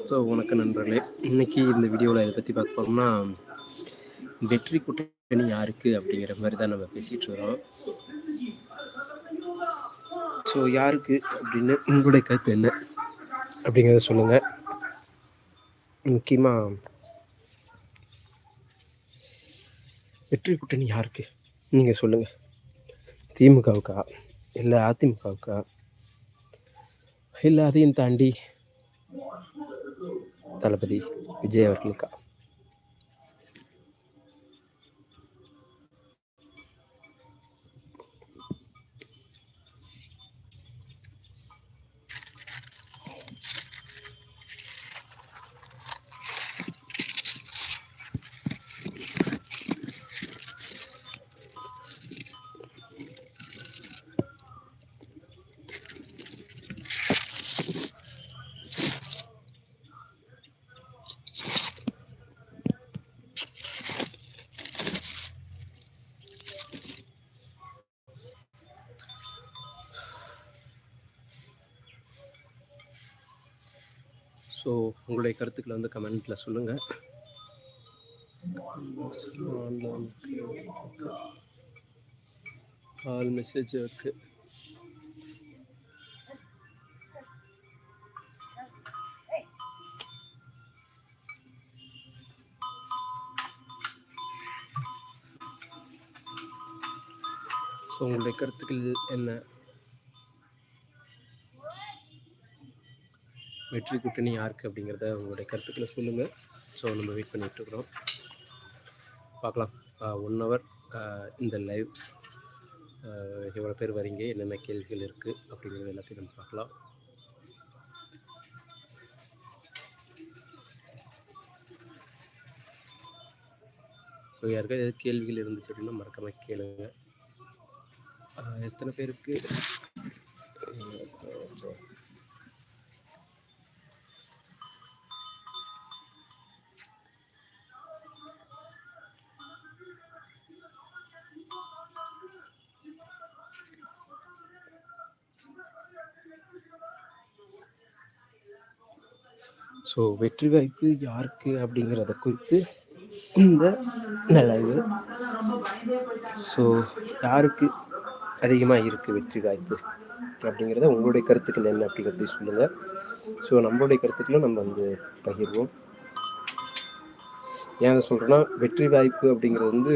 So வணக்கம் நண்பர்களே. இன்னைக்கு இந்த வீடியோவில் இதை பற்றி பார்க்க போகிறோம்னா வெற்றி கூட்டணி யாருக்கு அப்படிங்கிற மாதிரி தான் நம்ம பேசிகிட்டு வரோம் ஸோ யாருக்கு அப்படின்னு உங்களுடைய கருத்து என்ன? அப்படிங்கிறத சொல்லுங்கள் முக்கியமாக வெற்றி கூட்டணி யாருக்கு? நீங்கள் சொல்லுங்கள் திமுகவுக்கா? இல்லை அதிமுகவுக்கா? இல்லை அதையும் தாண்டி தளபதி விஜய் அவர்களுக்கா? ஸோ உங்களுடைய கருத்துக்களை வந்து கமெண்ட்டில் சொல்லுங்கள் ஆல் மெசேஜ் இருக்கு. ஸோ உங்களுடைய கருத்துக்கள் என்ன? வெற்றி கூட்டணி யாருக்கு அப்படிங்கிறத உங்களுடைய கருத்துக்களை சொல்லுங்கள் ஸோ நம்ம வெயிட் பண்ணிகிட்ருக்குறோம் பார்க்கலாம். ஒன் ஹவர் இந்த லைவ் எவ்வளோ பேர் வரீங்க? என்னென்ன கேள்விகள் இருக்குது அப்படிங்கிறது எல்லாத்தையும் நம்ம பார்க்கலாம். ஸோ யாருக்காவது எதாவது கேள்விகள் இருந்துச்சு அப்படின்னா மறக்காமல் கேளுங்க. எத்தனை பேருக்கு? ஸோ வெற்றி வாய்ப்பு யாருக்கு அப்படிங்கிறத குறித்து இந்த நிலவு ஸோ யாருக்கு அதிகமாக இருக்குது வெற்றி வாய்ப்பு அப்படிங்கிறத உங்களுடைய கருத்துக்கள் என்ன அப்படிங்கிறத சொல்லுங்கள் ஸோ நம்மளுடைய கருத்துக்களும் நம்ம வந்து பகிர்வோம். ஏன் சொல்கிறேன்னா வெற்றி வாய்ப்பு அப்படிங்கிறது வந்து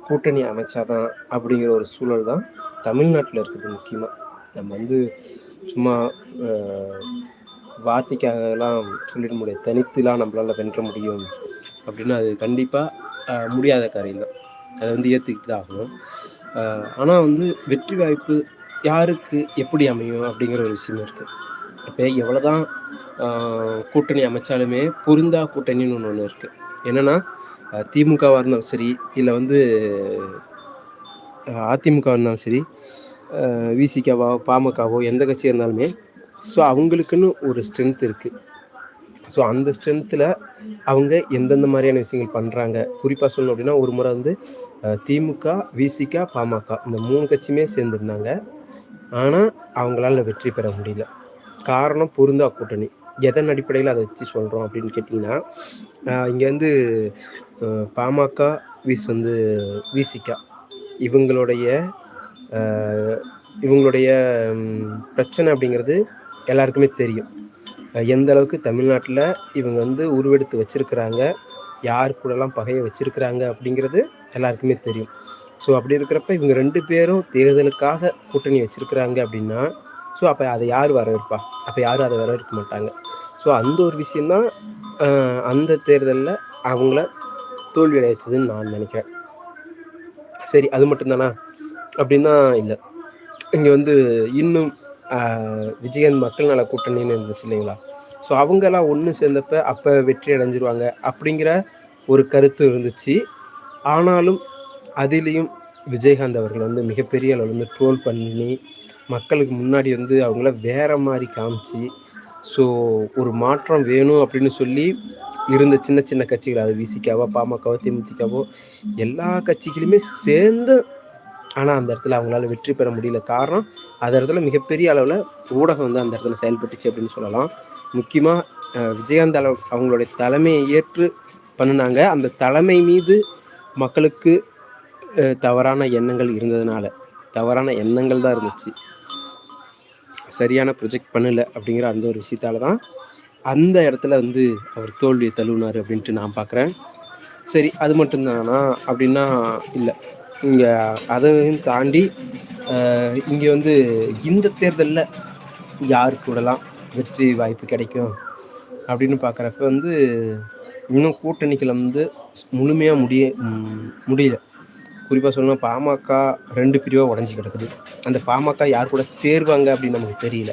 கூட்டணி அமைச்சாதான் அப்படிங்கிற ஒரு சூழல் தான் தமிழ்நாட்டில் இருக்குது முக்கியமாக நம்ம வந்து சும்மா வார்த்தைக்காகலாம் சொல்லிட முடியாது. தனித்துலாம் நம்மளால் வென்ற முடியும். அப்படின்னு அது கண்டிப்பாக முடியாத காரியம் தான் அதை வந்து ஏற்றுக்கிட்டு தான் ஆகணும் ஆனால் வந்து வெற்றி வாய்ப்பு யாருக்கு எப்படி அமையும் அப்படிங்கிற ஒரு விஷயம் இருக்குது இப்போ எவ்வளோ தான் கூட்டணி அமைச்சாலுமே பொருந்தா கூட்டணின்னு ஒன்று ஒன்று இருக்குது என்னென்னா திமுகவாக இருந்தாலும் சரி இல்லை வந்து அதிமுகவாக இருந்தாலும் சரி விசிகாவோ பாமகவோ எந்த கட்சியாக இருந்தாலுமே ஸோ அவங்களுக்குன்னு ஒரு ஸ்ட்ரென்த் இருக்குது ஸோ அந்த ஸ்ட்ரென்த்தில் அவங்க எந்தெந்த மாதிரியான விஷயங்கள் பண்ணுறாங்க குறிப்பாக சொல்லணும் அப்படின்னா ஒரு முறை வந்து திமுக விசிக பாமக இந்த மூணு கட்சியுமே சேர்ந்துருந்தாங்க. ஆனால் அவங்களால வெற்றி பெற முடியல. காரணம் பொருந்தா கூட்டணி. எதன் அடிப்படையில் அதை வச்சு சொல்கிறோம் அப்படின்னு கேட்டிங்கன்னா இங்கே வந்து பாமக விஸ் வந்து விசிகா. இவங்களுடைய இவங்களுடைய பிரச்சனை அப்படிங்கிறது எல்லாருக்குமே தெரியும். எந்த அளவுக்கு தமிழ்நாட்டில் இவங்க வந்து உருவெடுத்து வச்சுருக்கிறாங்க யார் கூடலாம் பகையை வச்சுருக்கிறாங்க அப்படிங்கிறது எல்லாருக்குமே தெரியும். ஸோ அப்படி இருக்கிறப்ப இவங்க ரெண்டு பேரும் தேர்தலுக்காக கூட்டணி வச்சுருக்கிறாங்க அப்படின்னா ஸோ அப்போ அதை யார் வரவேற்பா? அப்போ யாரும் அதை வரவேற்க மாட்டாங்க. ஸோ அந்த ஒரு விஷயந்தான் அந்த தேர்தலில் அவங்கள தோல்வி அடைச்சதுன்னு நான் நினைக்கிறேன். சரி அது மட்டும்தானா? அப்படின்னா இல்லை. இங்கே வந்து இன்னும் விஜயன் மக்கள் நல கூட்டணின்னு இருந்துச்சு இல்லைங்களா? ஸோ அவங்கெல்லாம் ஒன்று சேர்ந்தப்ப அப்போ வெற்றி அடைஞ்சிருவாங்க அப்படிங்கிற ஒரு கருத்து இருந்துச்சு. ஆனாலும் அதிலையும் விஜயகாந்த் அவர்கள் வந்து மிகப்பெரிய அளவில் வந்து ட்ரோல் பண்ணி மக்களுக்கு முன்னாடி வந்து அவங்கள வேற மாதிரி காமிச்சு ஸோ ஒரு மாற்றம் வேணும் அப்படின்னு சொல்லி இருந்த சின்ன சின்ன கட்சிகள் அது விசிக்காவோ பாமகவோ தேமுதிகவோ எல்லா கட்சிகளுமே சேர்ந்து ஆனால் அந்த இடத்துல அவங்களால வெற்றி பெற முடியல. காரணம் அது இடத்துல மிகப்பெரிய அளவில் ஊடகம் வந்து அந்த இடத்துல செயல்பட்டுச்சு அப்படின்னு சொல்லலாம். முக்கியமாக விஜயகாந்த் அளவு அவங்களுடைய தலைமையை ஏற்று பண்ணினாங்க. அந்த தலைமை மீது மக்களுக்கு தவறான எண்ணங்கள் இருந்ததுனால தவறான எண்ணங்கள் தான் இருந்துச்சு. சரியான ப்ரொஜெக்ட் பண்ணலை அப்படிங்கிற அந்த ஒரு விஷயத்தால தான் அந்த இடத்துல வந்து அவர் தோல்வியை தழுவினார் அப்படின்ட்டு நான் பார்க்குறேன் சரி அது மட்டும்தானா அப்படின்னா இல்லை. இங்கே அதையும் தாண்டி இங்கே வந்து இந்த தேர்தலில் யார் கூடலாம் வெற்றி வாய்ப்பு கிடைக்கும் அப்படின்னு பார்க்குறப்ப வந்து இன்னும் கூட்டணிகள் வந்து முழுமையாக முடிய முடியல. குறிப்பாக சொல்லணும் பாமக ரெண்டு பிரிவாக உடஞ்சி கிடக்குது. அந்த பாமக யார் கூட சேருவாங்க அப்படின்னு நமக்கு தெரியல.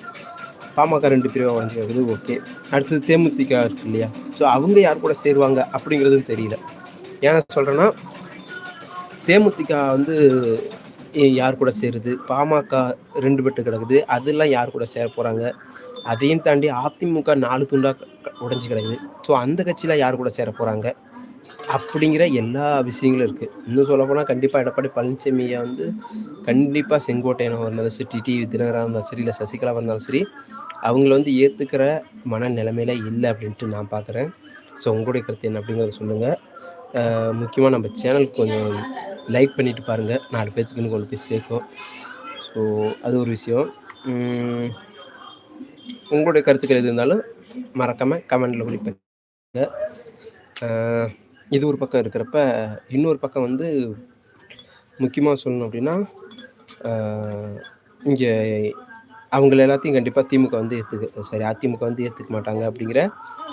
பாமக ரெண்டு பிரிவாக உடஞ்சி கிடக்குது ஓகே. அடுத்தது தேமுதிக இருக்கு இல்லையா? ஸோ அவங்க யார் கூட சேருவாங்க அப்படிங்கிறதும் தெரியல. ஏன் சொல்கிறேன்னா தேமுதிக வந்து யார் கூட சேருது? பாமக ரெண்டு பெட்டு கிடக்குது. அதெல்லாம் யார் கூட சேர போகிறாங்க அதையும் தாண்டி அதிமுக நாலு துண்டாக உடஞ்சி கிடக்குது. ஸோ அந்த கட்சியில் யார் கூட சேர போகிறாங்க அப்படிங்கிற எல்லா விஷயங்களும் இருக்குது இன்னும் சொல்ல போனால் கண்டிப்பாக எடப்பாடி பழனிசாமியை வந்து கண்டிப்பாக செங்கோட்டையனாக இருந்தாலும் சரி டிடி தினகராக இருந்தாலும் சரி இல்லை சசிகலா இருந்தாலும் சரி அவங்கள வந்து ஏற்றுக்கிற மன நிலைமையில இல்லை அப்படின்ட்டு நான் பார்க்குறேன் ஸோ உங்களுடைய கருத்து என்ன அப்படிங்கிறத சொல்லுங்கள் முக்கியமாக நம்ம சேனலுக்கு கொஞ்சம் லைக் பண்ணிவிட்டு பாருங்கள் நாலு பேர்த்துக்குன்னு கொண்டு போய் சேர்க்கும் ஸோ அது ஒரு விஷயம். உங்களுடைய கருத்துக்கள் எது இருந்தாலும் மறக்காமல் கமெண்டில் குறிப்பிங்க இது ஒரு பக்கம் இருக்கிறப்ப இன்னொரு பக்கம் வந்து முக்கியமாக சொல்லணும் அப்படின்னா இங்கே அவங்கள எல்லாத்தையும் கண்டிப்பாக திமுக வந்து ஏற்றுக்க சரி அதிமுக வந்து ஏற்றுக்க மாட்டாங்க அப்படிங்கிற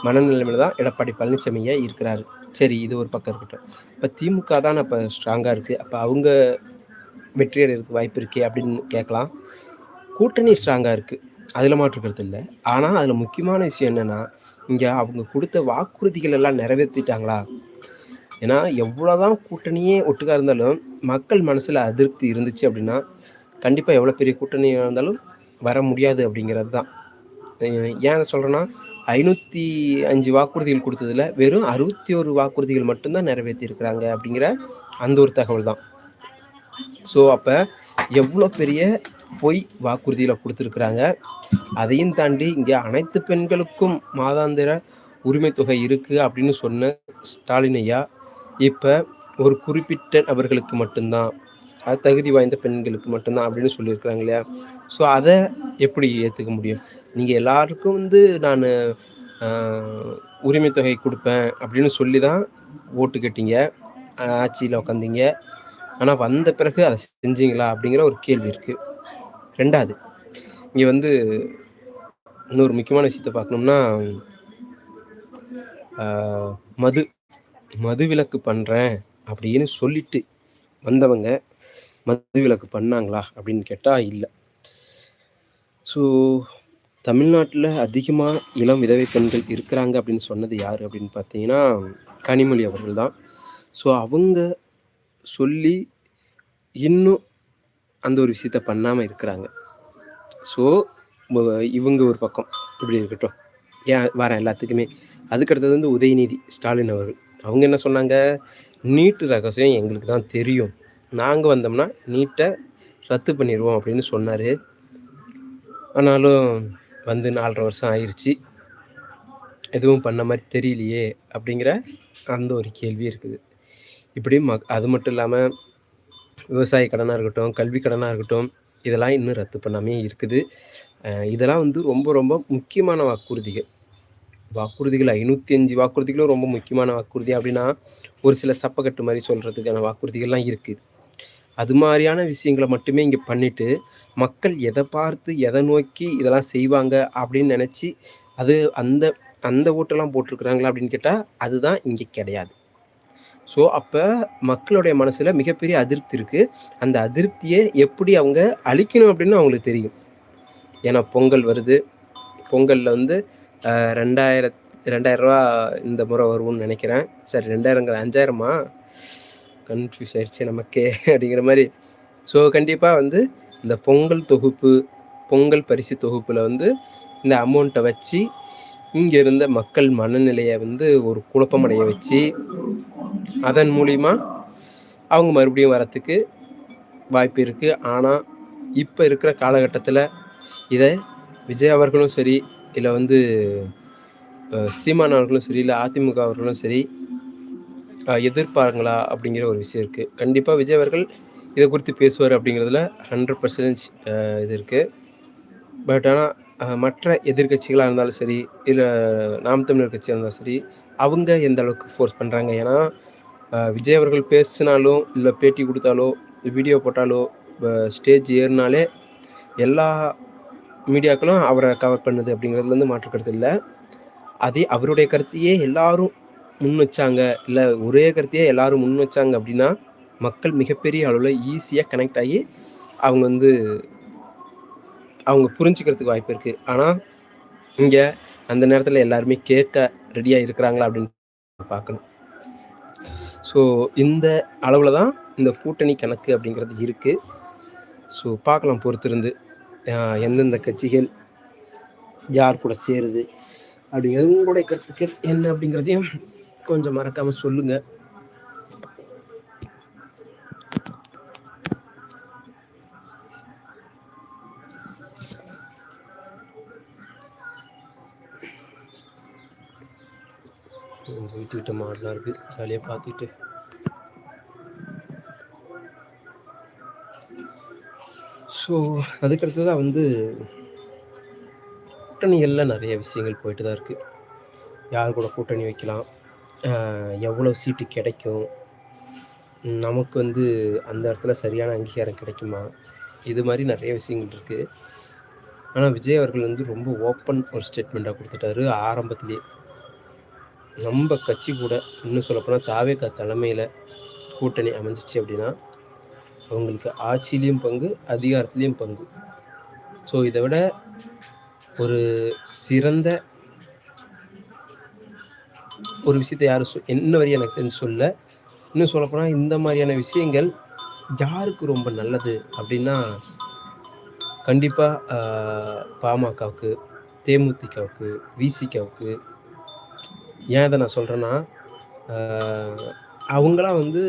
மனநிலைமையில் தான் எடப்பாடி பழனிசாமியை இருக்கிறாரு. சரி இது ஒரு பக்கம் இருக்கட்டும். இப்போ திமுக தான் இப்போ ஸ்ட்ராங்காக இருக்குது அப்போ அவங்க வெற்றி அடைகிறதுக்கு வாய்ப்பு இருக்கே அப்படின்னு கேட்கலாம். கூட்டணி ஸ்ட்ராங்காக இருக்குது அதில் மாற்றுக்கிறது இல்லை. ஆனால் அதில் முக்கியமான விஷயம் என்னென்னா இங்கே அவங்க கொடுத்த வாக்குறுதிகள் எல்லாம் நிறைவேற்றிட்டாங்களா? ஏன்னா எவ்வளோதான் கூட்டணியே ஒட்டுக்காக இருந்தாலும் மக்கள் மனசில் அதிருப்தி இருந்துச்சு அப்படின்னா கண்டிப்பாக எவ்வளோ பெரிய கூட்டணியாக இருந்தாலும் வர முடியாது அப்படிங்கிறது தான் ஏன் சொல்கிறேன்னா ஐநூற்றி அஞ்சு வாக்குறுதிகள் கொடுத்ததில் வெறும் அறுபத்தி ஒரு வாக்குறுதிகள் மட்டும்தான் நிறைவேற்றியிருக்கிறாங்க அப்படிங்கிற அந்த ஒரு தகவல் தான் ஸோ அப்போ எவ்வளோ பெரிய பொய் வாக்குறுதியில் கொடுத்துருக்குறாங்க? அதையும் தாண்டி இங்கே அனைத்து பெண்களுக்கும் மாதாந்திர உரிமை தொகை இருக்குது அப்படின்னு சொன்ன ஸ்டாலின் ஐயா இப்போ ஒரு குறிப்பிட்ட நபர்களுக்கு மட்டும்தான் அது தகுதி வாய்ந்த பெண்களுக்கு மட்டும்தான் அப்படின்னு சொல்லியிருக்கிறாங்க இல்லையா? ஸோ அதை எப்படி ஏற்றுக்க முடியும்? நீங்கள் எல்லாருக்கும் வந்து நான் உரிமை தொகை கொடுப்பேன் அப்படின்னு சொல்லி தான் ஓட்டு கட்டிங்க. ஆட்சியில் உட்காந்தீங்க ஆனால் வந்த பிறகு அதை செஞ்சீங்களா அப்படிங்கிற ஒரு கேள்வி இருக்குது ரெண்டாவது இங்கே வந்து இன்னொரு முக்கியமான விஷயத்த பார்க்கணும்னா மது மது விலக்கு பண்ணுறேன் அப்படின்னு சொல்லிட்டு வந்தவங்க மது விலக்கு பண்ணாங்களா அப்படின்னு கேட்டால் இல்லை. ஸோ தமிழ்நாட்டில் அதிகமாக இளம் விதவை பெண்கள் இருக்கிறாங்க அப்படின்னு சொன்னது யார் அப்படின்னு பார்த்தீங்கன்னா கனிமொழி அவர்கள் தான் ஸோ அவங்க சொல்லி இன்னும் அந்த ஒரு விஷயத்த பண்ணாமல் இருக்கிறாங்க. ஸோ இவங்க ஒரு பக்கம். இப்படி இருக்கட்டும். ஏன் வர எல்லாத்துக்குமே? அதுக்கடுத்தது வந்து உதயநிதி ஸ்டாலின் அவர்கள். அவங்க என்ன சொன்னாங்க? நீட்டு ரகசியம் எங்களுக்கு தான் தெரியும். நாங்கள் வந்தோம்னா நீட்டை ரத்து பண்ணிடுவோம் அப்படின்னு சொன்னார். ஆனாலும் வந்து நாலரை வருஷம் ஆயிடுச்சு எதுவும் பண்ண மாதிரி தெரியலையே அப்படிங்கிற அந்த ஒரு கேள்வி இருக்குது. இப்படி ம அது மட்டும் இல்லாமல் விவசாய கடனாக இருக்கட்டும் கல்வி கடனாக இருக்கட்டும் இதெல்லாம் இன்னும் ரத்து பண்ணாமே இருக்குது. இதெல்லாம் வந்து ரொம்ப ரொம்ப முக்கியமான வாக்குறுதிகள். வாக்குறுதிகள் ஐநூற்றி அஞ்சு வாக்குறுதிகளும் ரொம்ப முக்கியமான வாக்குறுதி அப்படின்னா ஒரு சில சப்பக்கட்டு மாதிரி சொல்கிறதுக்கான வாக்குறுதிகள்லாம் இருக்குது. அது மாதிரியான விஷயங்களை மட்டுமே இங்கே பண்ணிவிட்டு மக்கள் எதை பார்த்து எதை நோக்கி இதெல்லாம் செய்வாங்க அப்படின்னு நினச்சி அது அந்த அந்த ஓட்டெல்லாம் போட்டிருக்கிறாங்களா அப்படின்னு கேட்டால் அதுதான் இங்கே கிடையாது. ஸோ அப்போ மக்களுடைய மனசில் மிகப்பெரிய அதிருப்தி இருக்குது அந்த அதிருப்தியை எப்படி அவங்க அழிக்கணும் அப்படின்னு அவங்களுக்கு தெரியும். ஏன்னா பொங்கல் வருது. பொங்கலில் வந்து ரெண்டாயிரத் ரெண்டாயிரரூவா இந்த முறை வரும்னு நினைக்கிறேன். சரி ரெண்டாயிரங்கிற அஞ்சாயிரமா? கன்ஃபியூஸ் ஆயிடுச்சு நமக்கே அப்படிங்கிற மாதிரி. ஸோ கண்டிப்பாக வந்து இந்த பொங்கல் தொகுப்பு பொங்கல் பரிசு தொகுப்பில் வந்து இந்த அமௌண்ட்டை வச்சு இங்கே இருந்த மக்கள் மனநிலையை வந்து ஒரு குழப்பமடைய வச்சு அதன் மூலிமா அவங்க மறுபடியும் வரத்துக்கு வாய்ப்பு இருக்குது ஆனால் இப்போ இருக்கிற காலகட்டத்தில் இதை விஜய் அவர்களும் சரி இல்லை வந்து சீமான் அவர்களும் சரி இல்லை அதிமுக அவர்களும் சரி எதிர்ப்பாருங்களா அப்படிங்கிற ஒரு விஷயம் இருக்குது கண்டிப்பாக விஜய் அவர்கள் இதை குறித்து பேசுவார் அப்படிங்கிறதுல ஹண்ட்ரட் பர்சன்டேஜ் இது இருக்குது பட் ஆனால் மற்ற எதிர்கட்சிகளாக இருந்தாலும் சரி இல்லை நாம் தமிழர் கட்சியாக இருந்தாலும் சரி அவங்க எந்த அளவுக்கு ஃபோர்ஸ் பண்ணுறாங்க ஏன்னா விஜய் அவர்கள் பேசினாலும் இல்லை பேட்டி கொடுத்தாலோ வீடியோ போட்டாலோ ஸ்டேஜ் ஏறினாலே எல்லா மீடியாக்களும் அவரை கவர் பண்ணுது அப்படிங்கிறதுலேருந்து மாற்று கருத்து இல்லை. அதே அவருடைய கருத்தையே எல்லாரும் முன் வச்சாங்க இல்லை ஒரே கருத்தையே எல்லாரும் முன் வச்சாங்க அப்படின்னா மக்கள் மிகப்பெரிய அளவில் ஈஸியாக கனெக்ட் ஆகி அவங்க வந்து அவங்க புரிஞ்சுக்கிறதுக்கு வாய்ப்பு இருக்குது ஆனால் இங்கே அந்த நேரத்தில் எல்லாருமே கேட்க ரெடியாக இருக்கிறாங்களா அப்படின்னு பார்க்கணும். ஸோ இந்த அளவில் தான் இந்த கூட்டணி கணக்கு அப்படிங்கிறது இருக்குது ஸோ பார்க்கலாம் பொறுத்திருந்து எந்தெந்த கட்சிகள் யார் கூட சேருது அப்படிங்கிறது உங்களுடைய கருத்துக்கள் என்ன அப்படிங்கிறதையும் கொஞ்சம் மறக்காமல் சொல்லுங்கள் மாதிரி தான் இருக்குது ஜாலியாக பார்த்துட்டு ஸோ அதுக்கடுத்ததாக வந்து கூட்டணிகளில் நிறைய விஷயங்கள் போயிட்டு தான் இருக்குது யார் கூட கூட்டணி வைக்கலாம்? எவ்வளோ சீட்டு கிடைக்கும்? நமக்கு வந்து அந்த இடத்துல சரியான அங்கீகாரம் கிடைக்குமா? இது மாதிரி நிறைய விஷயங்கள் இருக்குது ஆனால் விஜய் அவர்கள் வந்து ரொம்ப ஓப்பன் ஒரு ஸ்டேட்மெண்ட்டாக கொடுத்துட்டாரு. ஆரம்பத்துலேயே நம்ம கட்சி கூட இன்னும் சொல்லப்போனால் தாவேக்கா தலைமையில் கூட்டணி அமைஞ்சிச்சு அப்படின்னா அவங்களுக்கு ஆட்சியிலையும் பங்கு அதிகாரத்துலேயும் பங்கு. ஸோ இதை விட ஒரு சிறந்த ஒரு விஷயத்தை யாரும் சொ என்ன வரையும் எனக்கு தெரிஞ்சு சொல்ல இன்னும் சொல்லப்போனால் இந்த மாதிரியான விஷயங்கள் யாருக்கு ரொம்ப நல்லது அப்படின்னா கண்டிப்பாக பாமகவுக்கு தேமுதிகவுக்கு விசிகாவுக்கு ஏன் இதை நான் சொல்கிறேன்னா அவங்களாம் வந்து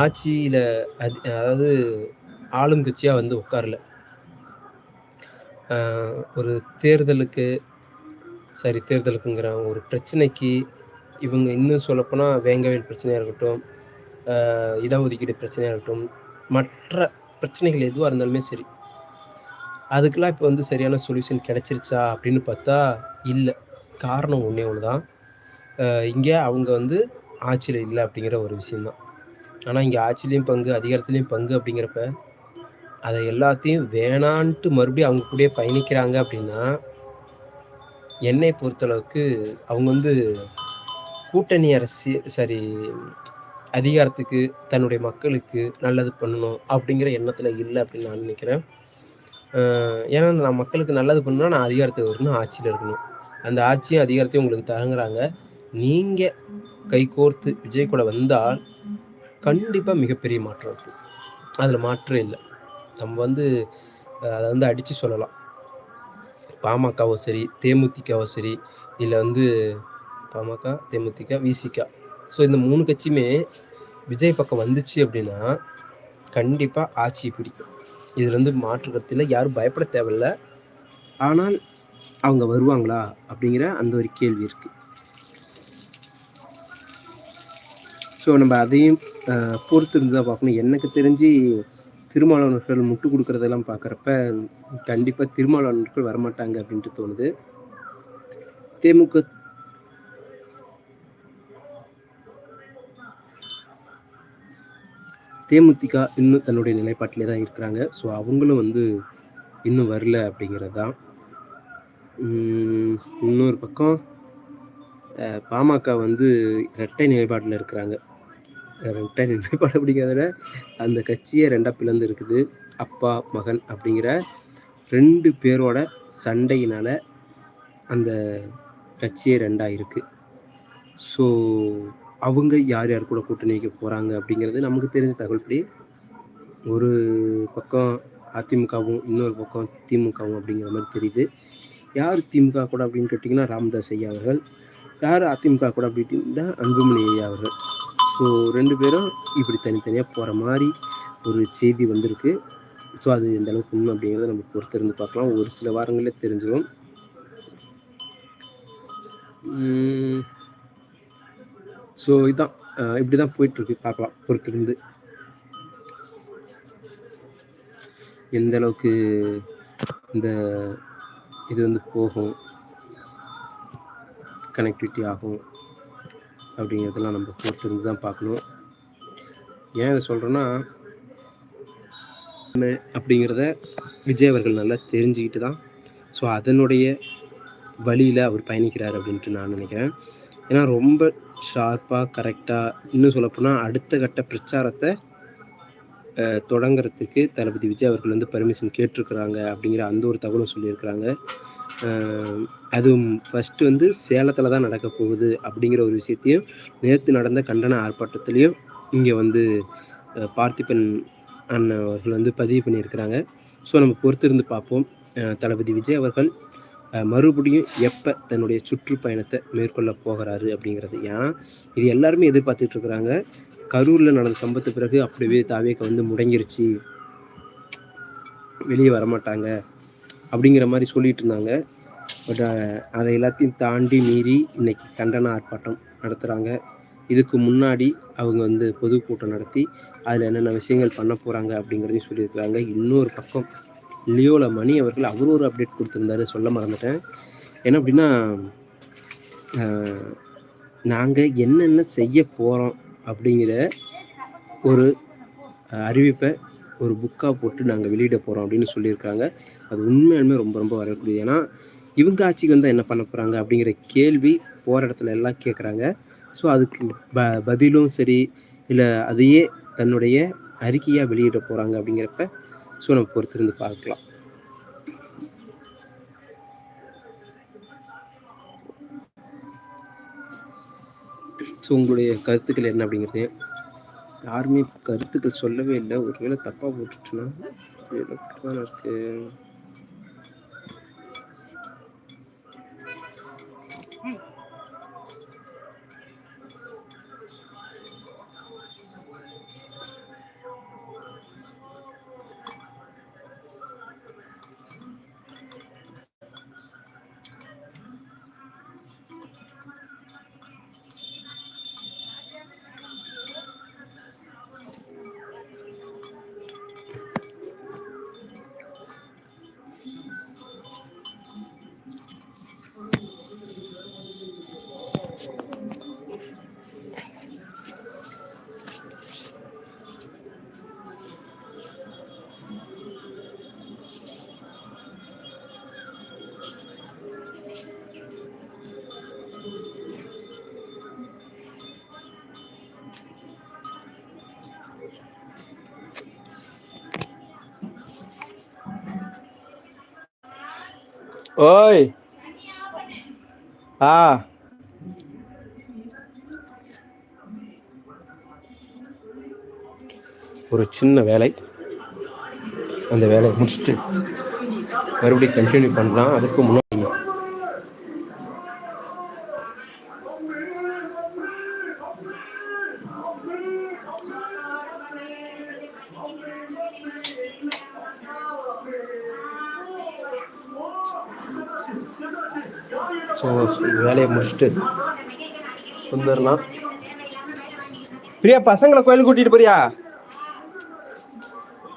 ஆட்சியில் அது அதாவது ஆளும் கட்சியாக வந்து உட்காரல. ஒரு தேர்தலுக்கு சரி தேர்தலுக்குங்கிற ஒரு பிரச்சனைக்கு இவங்க இன்னும் சொல்லப்போனால் வேங்கவேல் பிரச்சனையாக இருக்கட்டும் இடஒதுக்கீடு பிரச்சனையாக இருக்கட்டும் மற்ற பிரச்சனைகள் எதுவாக இருந்தாலுமே சரி. அதுக்கெல்லாம் இப்போ வந்து சரியான சொல்யூஷன் கிடச்சிருச்சா அப்படின்னு பார்த்தா இல்லை. காரணம் ஒன்றே ஒன்று தான் இங்கே அவங்க வந்து ஆட்சியில் இல்லை அப்படிங்கிற ஒரு விஷயந்தான் ஆனால் இங்கே ஆட்சிலையும் பங்கு அதிகாரத்துலேயும் பங்கு அப்படிங்கிறப்ப அதை எல்லாத்தையும் வேணான்ட்டு மறுபடியும் அவங்க கூட பயணிக்கிறாங்க அப்படின்னா என்னை பொறுத்தளவுக்கு அவங்க வந்து கூட்டணி அரசு சரி அதிகாரத்துக்கு தன்னுடைய மக்களுக்கு நல்லது பண்ணணும் அப்படிங்கிற எண்ணத்தில் இல்லை அப்படின்னு நான் நினைக்கிறேன். ஏன்னா நான் மக்களுக்கு நல்லது பண்ணணும்னா நான் அதிகாரத்துக்கு வரணும் ஆட்சியில் இருக்கணும். அந்த ஆட்சியும் அதிகாரத்தையும் உங்களுக்கு தரங்குறாங்க. நீங்கள் கைகோர்த்து விஜய் கூட வந்தால் கண்டிப்பாக மிகப்பெரிய மாற்றம் இருக்கும் அதில் மாற்றம் இல்லை. நம்ம வந்து அதை வந்து அடித்து சொல்லலாம். பாமகவோ சரி தேமுதிகவோ சரி இல்லை வந்து பாமக தேமுதிக விசிகா. ஸோ இந்த மூணு கட்சியுமே விஜய் பக்கம் வந்துச்சு அப்படின்னா கண்டிப்பாக ஆட்சியை பிடிக்கும். இதில் வந்து மாற்றுக்கத்தில் யாரும் பயப்பட தேவையில்லை. ஆனால் அவங்க வருவாங்களா அப்படிங்கிற அந்த ஒரு கேள்வி இருக்குது ஸோ நம்ம அதையும் பொறுத்து இருந்து தான் பார்க்கணும். எனக்கு தெரிஞ்சு திருமாவளவர்கள் முட்டு கொடுக்குறதெல்லாம் பார்க்குறப்ப கண்டிப்பாக திருமாவளவர்கள் வரமாட்டாங்க அப்படின்ட்டு தோணுது. தேமுக தேமுதிக இன்னும் தன்னுடைய நிலைப்பாட்டிலே தான் இருக்கிறாங்க. ஸோ அவங்களும் வந்து இன்னும் வரல அப்படிங்கிறது தான். இன்னொரு பக்கம் பாமக வந்து இரட்டை நிலைப்பாட்டில் இருக்கிறாங்க. ரெட்டை நிலைப்பாடு அப்படிங்கிறத விட அந்த கட்சியே ரெண்டாக பிளந்து இருக்குது. அப்பா மகன் அப்படிங்கிற ரெண்டு பேரோட சண்டையினால் அந்த கட்சியே ரெண்டாக இருக்குது ஸோ அவங்க யார் யார் கூட கூட்டணி வைக்க போகிறாங்க அப்படிங்கிறது நமக்கு தெரிஞ்ச தகவல்படி ஒரு பக்கம் அதிமுகவும் இன்னொரு பக்கம் திமுகவும் அப்படிங்கிற மாதிரி தெரியுது. யார் திமுக கூட அப்படின்னு கேட்டிங்கன்னா ராமதாஸ் ஐயா அவர்கள் யார் அதிமுக கூட அப்படின்னா அன்புமணி ஐயா அவர்கள். ஸோ ரெண்டு பேரும் இப்படி தனித்தனியாக போகிற மாதிரி ஒரு செய்தி வந்திருக்கு. ஸோ அது எந்த அளவுக்கு உண்மை அப்படிங்கிறத நம்ம பொறுத்திருந்து பார்க்கலாம். ஒரு சில வாரங்களே தெரிஞ்சிடும் ஸோ இதுதான் இப்படி தான் போயிட்டுருக்கு. பார்க்கலாம். பொறுத்திருந்து. எந்த அளவுக்கு இந்த இது வந்து போகும். கனெக்டிவிட்டி ஆகும். அப்படிங்கிறதெல்லாம் நம்ம பொறுத்திருந்து தான் பார்க்கணும். ஏன் இதை சொல்கிறேன்னா அப்படிங்கிறத விஜய் அவர்கள் நல்லா தெரிஞ்சுக்கிட்டு தான் ஸோ அதனுடைய வழியில் அவர் பயணிக்கிறார் அப்படின்ட்டு நான் நினைக்கிறேன். ஏன்னா ரொம்ப ஷார்ப்பாக கரெக்டாக இன்னும் சொல்லப்போனால் அடுத்த கட்ட பிரச்சாரத்தை தொடங்கிறதுக்கு தளபதி விஜய் அவர்கள் வந்து பர்மிஷன் கேட்டிருக்கிறாங்க அப்படிங்கிற அந்த ஒரு தகவலும் சொல்லியிருக்கிறாங்க. அதுவும் ஃபஸ்ட்டு வந்து சேலத்தில் தான் நடக்க போகுது அப்படிங்கிற ஒரு விஷயத்தையும் நேற்று நடந்த கண்டன ஆர்ப்பாட்டத்துலேயும் இங்கே வந்து பார்த்திபன் அண்ணன் அவர்கள் வந்து பதிவு பண்ணியிருக்கிறாங்க. ஸோ நம்ம பொறுத்திருந்து பார்ப்போம். தளபதி விஜய் அவர்கள் மறுபடியும் எப்போ தன்னுடைய சுற்றுப்பயணத்தை மேற்கொள்ள போகிறாரு அப்படிங்கிறது. ஏன்னா இது எல்லாருமே எதிர்பார்த்துட்டு இருக்கிறாங்க. கரூரில் நடந்த சம்பத்து பிறகு அப்படியே தாவேக்க வந்து முடங்கிருச்சு. வெளியே வரமாட்டாங்க அப்படிங்கிற மாதிரி சொல்லிட்டு இருந்தாங்க. பட் அதை எல்லாத்தையும் தாண்டி மீறி இன்னைக்கு கண்டன ஆர்ப்பாட்டம் நடத்துகிறாங்க இதுக்கு முன்னாடி அவங்க வந்து பொதுக்கூட்டம் நடத்தி அதில் என்னென்ன விஷயங்கள் பண்ண போகிறாங்க அப்படிங்கிறதையும் சொல்லியிருக்கிறாங்க. இன்னொரு பக்கம் லியோல மணி அவர்கள் அவர் ஒரு அப்டேட் கொடுத்துருந்தாரு. சொல்ல மறந்துட்டேன். என்ன அப்படின்னா நாங்கள் என்னென்ன செய்ய போகிறோம் அப்படிங்கிற ஒரு அறிவிப்பை ஒரு புக்காக போட்டு நாங்கள் வெளியிட போகிறோம் அப்படின்னு சொல்லியிருக்காங்க அது உண்மையாலுமே ரொம்ப ரொம்ப வரக்கூடிய ஏன்னா இவங்க ஆட்சிக்கு வந்தால் என்ன பண்ண போகிறாங்க அப்படிங்கிற கேள்வி போகிற இடத்துல எல்லாம் கேட்குறாங்க ஸோ அதுக்கு ப பதிலும் சரி இல்லை அதையே தன்னுடைய அறிக்கையாக வெளியிட போகிறாங்க அப்படிங்கிறப்ப ஸோ நம்ம பொறுத்திருந்து பார்க்கலாம். ஸோ உங்களுடைய கருத்துக்கள் என்ன அப்படிங்கிறது? யாருமே கருத்துக்கள் சொல்லவே இல்லை. ஒருவேளை தப்பாக போட்டுட்டுனா இருக்கு ஓய். ஆ. ஒரு சின்ன வேலை. அந்த வேலையை முடிச்சுட்டு மறுபடியும் கண்டினியூ பண்ணலாம் அதுக்கு முன்னாடி ஸோ முடிச்சுட்டு வந்துடலாம் பிரியா பசங்களை கோயிலுக்கு கூட்டிகிட்டு போறியா?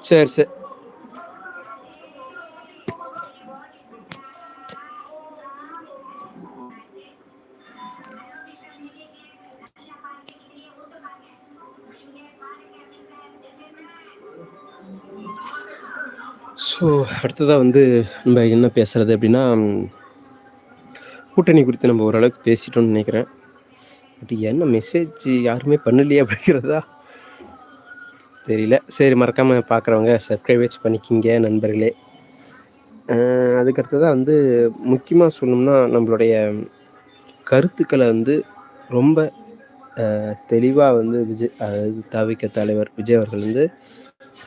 சரி சரி. ஸோ அடுத்ததாக வந்து நம்ம என்ன பேசுகிறது அப்படின்னா கூட்டணி குறித்து நம்ம ஓரளவுக்கு பேசிட்டோம்னு நினைக்கிறேன். பட் என்ன மெசேஜ் யாருமே பண்ணலையே அப்படிங்கிறதா? தெரியல. சரி மறக்காமல் பார்க்குறவங்க சப்ஸ்கிரைபேஜ் பண்ணிக்கிங்க நண்பர்களே. அதுக்கடுத்ததாக வந்து முக்கியமாக சொல்லணும்னா நம்மளுடைய கருத்துக்களை வந்து ரொம்ப தெளிவாக வந்து விஜய் அதாவது தாவிக்க தலைவர் விஜய் அவர்கள் வந்து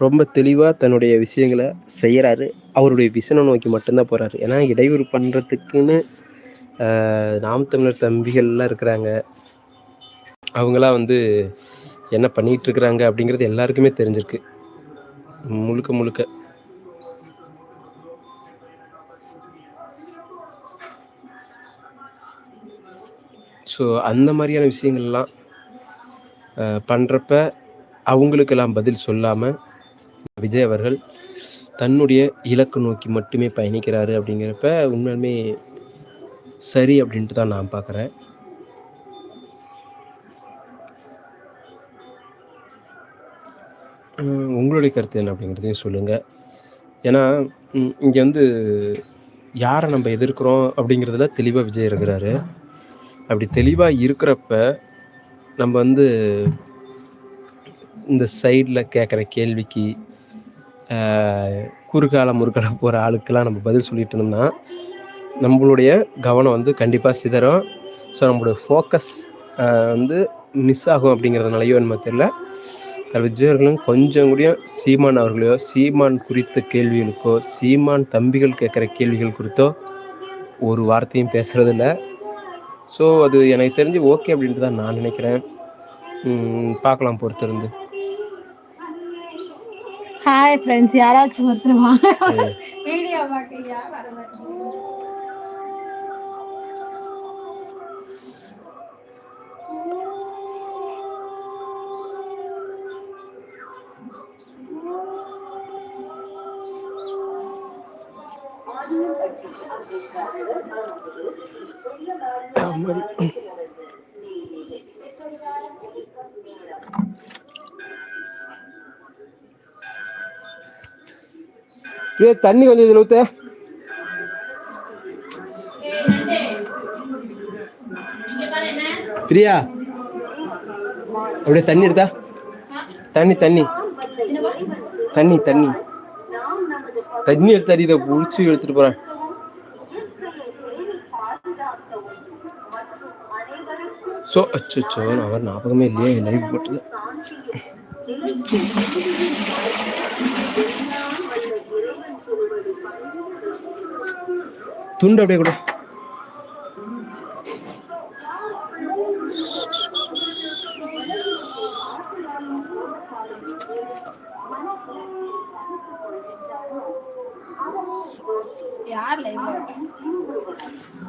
ரொம்ப தெளிவாக தன்னுடைய விஷயங்களை செய்கிறாரு அவருடைய விஷனை நோக்கி மட்டும்தான் போகிறாரு ஏன்னா இடையூறு பண்ணுறதுக்குன்னு நாம் தமிழர் தம்பிகள்லாம் இருக்கிறாங்க. அவங்களாம் வந்து என்ன பண்ணிகிட்டு இருக்கிறாங்க அப்படிங்கிறது எல்லாருக்குமே தெரிஞ்சிருக்கு. முழுக்க முழுக்க. ஸோ அந்த மாதிரியான விஷயங்கள்லாம் பண்ணுறப்ப அவங்களுக்கெல்லாம் பதில் சொல்லாமல் விஜய் அவர்கள் தன்னுடைய இலக்கு நோக்கி மட்டுமே பயணிக்கிறாரு அப்படிங்கிறப்ப உண்மையுமே சரி அப்படின்ட்டு தான் நான் பார்க்குறேன். உங்களுடைய கருத்து என்ன அப்படிங்கிறதையும் சொல்லுங்கள் ஏன்னா இங்கே வந்து யாரை நம்ம எதிர்க்கிறோம் அப்படிங்கிறதுல தெளிவாக விஜய் இருக்கிறாரு. அப்படி தெளிவாக இருக்கிறப்ப நம்ம வந்து இந்த சைடில் கேட்குற கேள்விக்கு குறுகால முறுக்கால போகிற ஆளுக்கெல்லாம் நம்ம பதில் சொல்லிட்டு இருந்தோம்னா நம்மளுடைய கவனம் வந்து கண்டிப்பாக சிதறும். ஸோ நம்மளுடைய ஃபோக்கஸ் வந்து மிஸ் ஆகும் அப்படிங்கிறதுனாலையோ நம்ம தெரியல. விஜயர்களும் கொஞ்சம் கூட சீமான் அவர்களையோ சீமான் குறித்த கேள்விகளுக்கோ சீமான் தம்பிகள் கேட்குற கேள்விகள் குறித்தோ ஒரு வார்த்தையும் பேசுகிறதில்ல ஸோ அது எனக்கு தெரிஞ்சு ஓகே அப்படின்ட்டு தான் நான் நினைக்கிறேன். பார்க்கலாம் பொறுத்திருந்து. ஹாய் ஃப்ரெண்ட்ஸ் யாராச்சும் ஒருத்தர் வாங்க. வீடியோ பார்க்கறியா வர தண்ணி கொஞ்சம் இதில் ஊற்ற பிரியா அப்படியே தண்ணி எடுத்தா. தண்ணி தண்ணி. தண்ணி தண்ணி. தண்ணி எடுத்தாடி இதை புடிச்சு எடுத்துட்டு போறேன். ஸோ அச்சோ நான் வர ஞாபகமே இல்லையே லைவ் போட்டது. துண்டு அப்படியே கூட.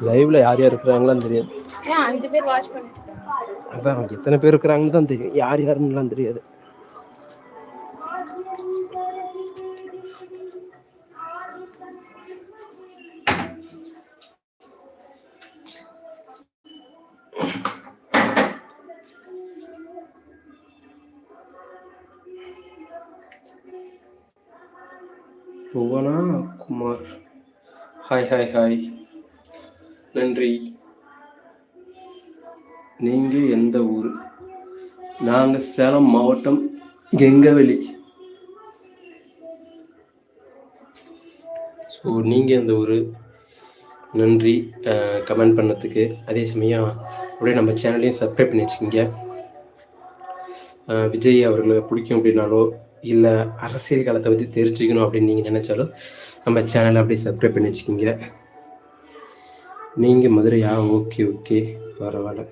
லைவ்ல யார் யார் இருக்கிறாங்களான்னு தெரியாது. அஞ்சு பேர் வாட்ச் பண்ணிட்டு அதான் எத்தனை பேர் இருக்கிறாங்கன்னு தான் தெரியும். யார் யாருன்னுலாம் தெரியாது. Bhuvana Kumar. Hi hi hi. நன்றி. நீங்கள் எந்த ஊர்? நாங்கள் சேலம் மாவட்டம் கெங்கவெளி. ஸோ நீங்கள் எந்த ஊர்? நன்றி. கமெண்ட் பண்ணதுக்கு. அதே சமயம் அப்படியே நம்ம சேனலையும் சப்ஸ்கிரைப் பண்ணி வச்சுக்கிங்க. விஜய் அவர்களை பிடிக்கும் அப்படின்னாலோ இல்லை அரசியல் காலத்தை பற்றி தெரிஞ்சுக்கணும் அப்படின்னு நீங்கள் நினச்சாலும் நம்ம சேனலை அப்படியே சப்ஸ்கிரைப் பண்ணி வச்சுக்கிங்க. நீங்கள் மதுரையா ஓகே ஓகே பரவாயில்ல.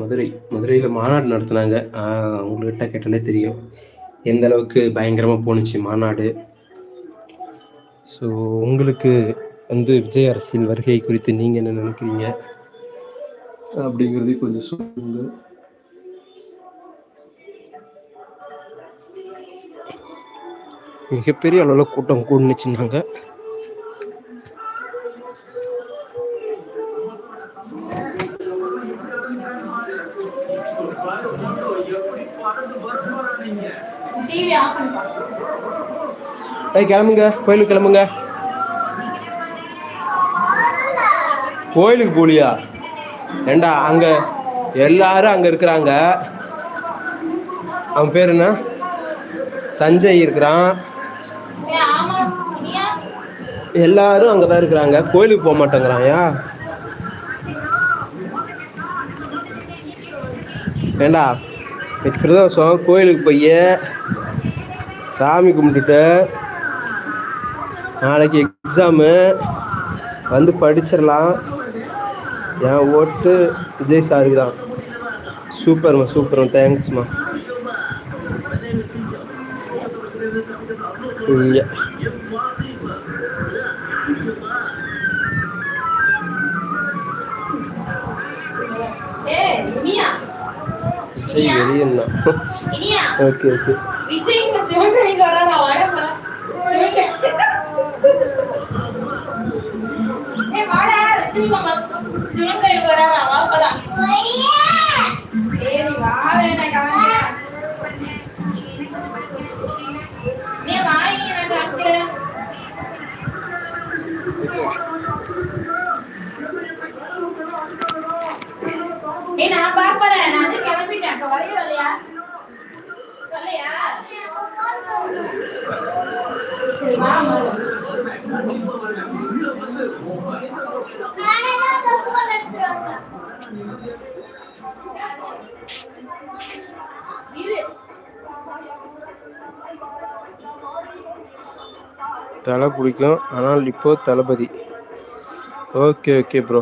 மதுரை மதுரையில் மாநாடு நடத்துனாங்க. உங்கள்கிட்ட கேட்டாலே தெரியும். எந்த அளவுக்கு பயங்கரமாக போணுச்சு மாநாடு. ஸோ உங்களுக்கு வந்து விஜய் அரசியல் வருகை குறித்து நீங்கள் என்ன நினைக்கிறீங்க? அப்படிங்கிறதே கொஞ்சம் சொல்லுங்கள் மிகப்பெரிய அளவில் கூட்டம் கூடுனுச்சுன்னாங்க. கிளம்புங்க. கோயிலுக்கு கிளம்புங்க. கோயிலுக்கு போலியா? ஏண்டா அங்க எல்லாரும் அங்க இருக்கிறாங்க. அவன் பேர் என்ன? சஞ்சய் இருக்கிறான். எல்லாரும் அங்கே தான் இருக்கிறாங்க. கோயிலுக்கு போக மாட்டேங்கிறாயா? ஏண்டா பிரதோஷம் கோயிலுக்கு போய் சாமி கும்பிட்டுட்டு நாளைக்கு எக்ஸாமு வந்து படிச்சிடலாம் என் ஓட்டு விஜய் சாருக்கு தான். சூப்பர்மா சூப்பர்மா தேங்க்ஸ்மா இங்கே. விஜய் வெளியண்ணா ஓகே ஓகே. விஜய் சிவன் சிவகங்கைக்கு வராரா வாடா போலாம் ஏய் வாடா விஜய் மாமா சிவகங்கைக்கு வராரா வா போலாம் சரி வா வேணா நீ வாங்கி நான் காமிக்கிறேன் ஏய் நான் பார்ப்பறேன் தலை பிடிக்கும் ஆனால் இப்போ Thalapathy. Okay okay bro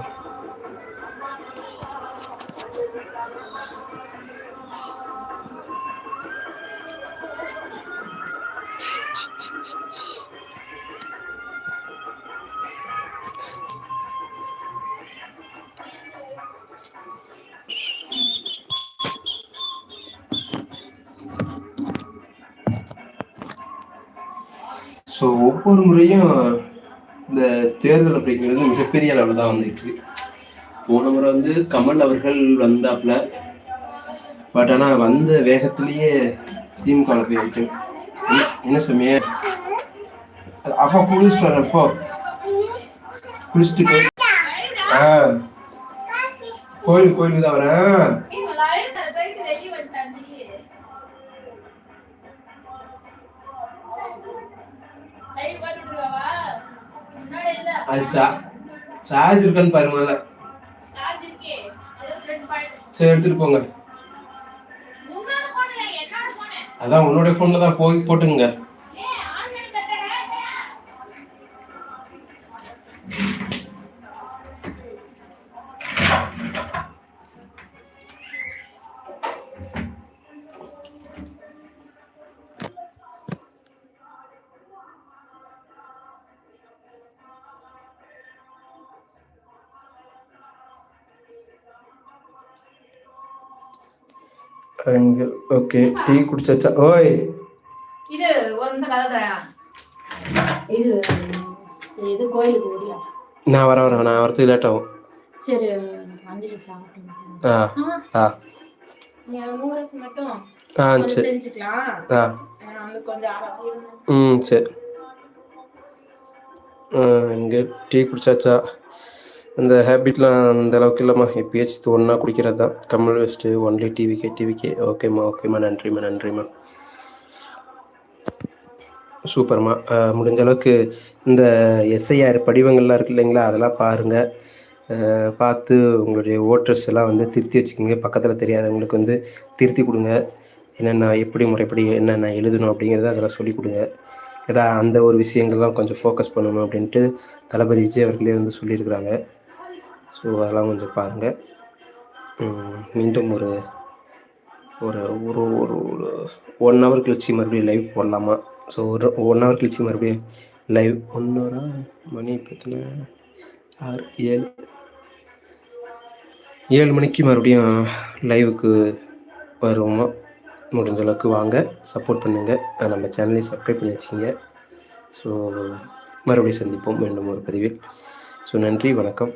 so ஒவ்வொரு முறையும் இந்த தேர்தல் அப்படிங்கிறது மிகப்பெரிய அளவில் தான் வந்துட்டு இருக்கு. போன முறை வந்து கமல் அவர்கள் வந்தாப்புல பட் ஆனால் வந்த வேகத்திலேயே திமுக போயிருக்கு என்ன- என்ன அப்போ குளிச்சுட்டு வரப்போ குளிச்சுட்டு ஆ. கோயில் கோயிலுக்கு தான் வரேன். அது சார்ஜ் இருக்கான்னு பாருங்க பாயிண்ட் சரி எடுத்துட்டு போங்க. அதான் உன்னோட ஃபோனில் தான் போய் போட்டுங்க ஓகே டீ குடிச்சாச்சா ஓய் இது ஒரு நிமிஷம் கதை தரேன் இது இது கோயிலுக்கு ஓடியா நான் வரேன் வரேன் நான் வரதுக்கு லேட் ஆகும் சரி அஞ்சலி சாப்பிட்டு ஆ ஆ சரி ம் சரி இங்கே டீ குடிச்சாச்சா அந்த ஹேபிட்லாம் அந்த அளவுக்கு இல்லைம்மா. எப்பயாச்சும் ஒன்றா குடிக்கிறது தான் Kamal waste only TVK TVK ஓகேம்மா ஓகேம்மா நன்றிம்மா நன்றிம்மா சூப்பர்மா முடிஞ்ச அளவுக்கு இந்த எஸ்ஐஆர் படிவங்கள்லாம் இருக்கு இல்லைங்களா? அதெல்லாம் பாருங்கள் பார்த்து உங்களுடைய ஓட்டர்ஸ் எல்லாம் வந்து திருத்தி வச்சுக்கோங்க. பக்கத்தில் தெரியாதவங்களுக்கு வந்து திருத்தி கொடுங்க. என்னென்ன எப்படி முறைப்படி என்னென்ன எழுதணும் அப்படிங்கிறத அதெல்லாம் சொல்லிக் கொடுங்க. ஏன்னா அந்த ஒரு விஷயங்கள்லாம் கொஞ்சம் ஃபோக்கஸ் பண்ணணும் அப்படின்ட்டு தளபதி விஜய் அவர்களே வந்து சொல்லியிருக்கிறாங்க. ஸோ அதெல்லாம் கொஞ்சம் பாருங்கள் மீண்டும் ஒரு ஒரு ஒரு ஒரு ஒரு ஒன் ஹவர் கழிச்சு மறுபடியும் லைவ் போடலாமா? ஸோ ஒரு ஒன் ஹவர் கழிச்சு மறுபடியும் லைவ் ஒன் ஹவரா மணி பத்தின ஆறு ஏழு ஏழு மணிக்கு மறுபடியும் லைவுக்கு வருவோமா? முடிஞ்ச அளவுக்கு வாங்க சப்போர்ட் பண்ணுங்கள் நம்ம சேனலை சப்ஸ்கிரைப் பண்ணி வச்சுங்க ஸோ மறுபடியும் சந்திப்போம் மீண்டும் ஒரு பதிவில். ஸோ நன்றி வணக்கம்.